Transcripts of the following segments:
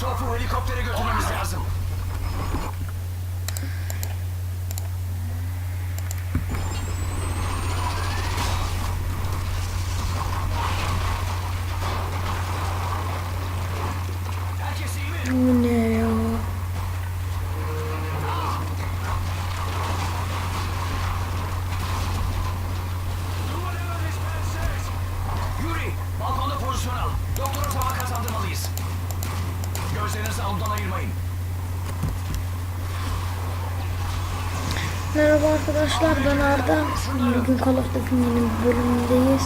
Şofu helikoptere götürmemiz lazım. Pozisyon al. Doktora zaman kazandırmalıyız. Gözlerinizi avludan ayırmayın. Merhaba arkadaşlar ben Arda. Bugün Call of Duty'nin yeni bir bölümündeyiz.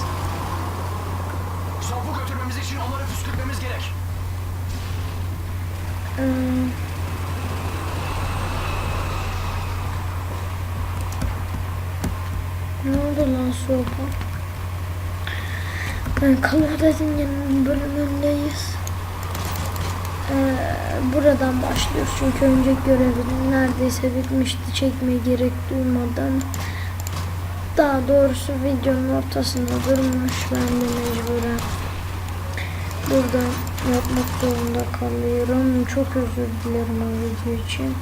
Şofu götürmemiz için onları püskürtmemiz gerek. Ee, ne oldu lan sopa? Bir bölümündeyiz. Ee, buradan başlıyoruz çünkü önceki görevim neredeyse bitmişti çekmeye gerek duymadan. Daha doğrusu videonun ortasında durmuş ben de mecburen burada yapmak zorunda kalıyorum. Çok özür dilerim o video için.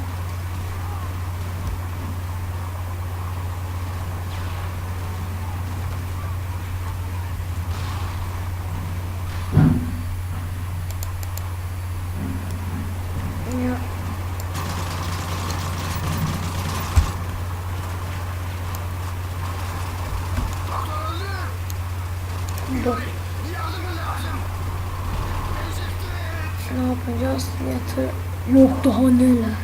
Bak. Ne yapacağız? Yatı yok daha neler.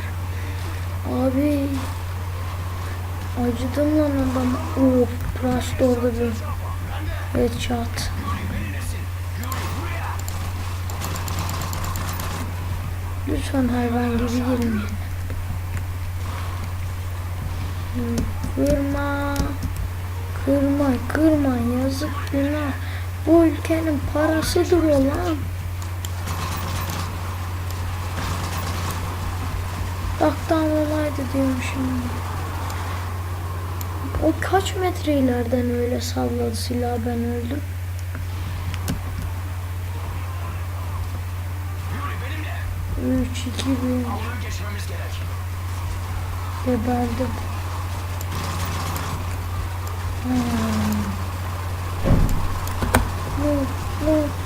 Abi acıdım lan adam. Of, Prast orada bir headshot. Lütfen hayvan gibi girmeyin. Kırma. Kırma, kırma. Yazık günah. Bu ülkenin parasıdır o lan. Bak tam olaydı diyormuşum. O kaç metre ileriden öyle salladı silahı ben öldüm. Yuri benimle. 3, 2, 1 Avluyu geçmemiz gerek. geberdim. Hmm. Bye.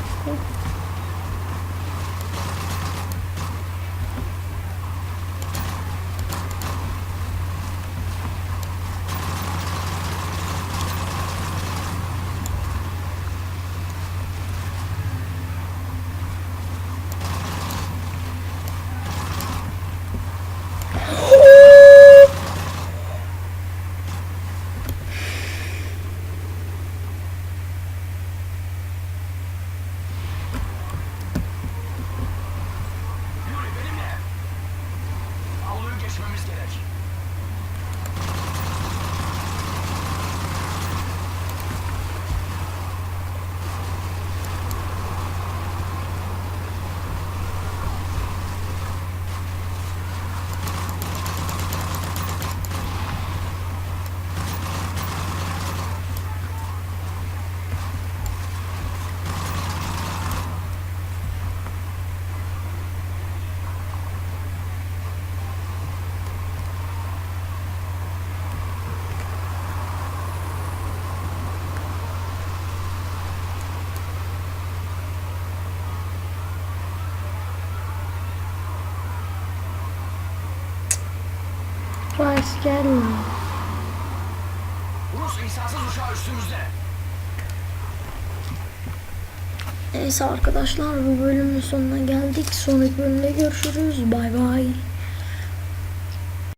Rice gelme. Rus insansız uçağı üstümüzde. Neyse arkadaşlar bu bölümün sonuna geldik. Sonraki bölümde görüşürüz. Bay bay.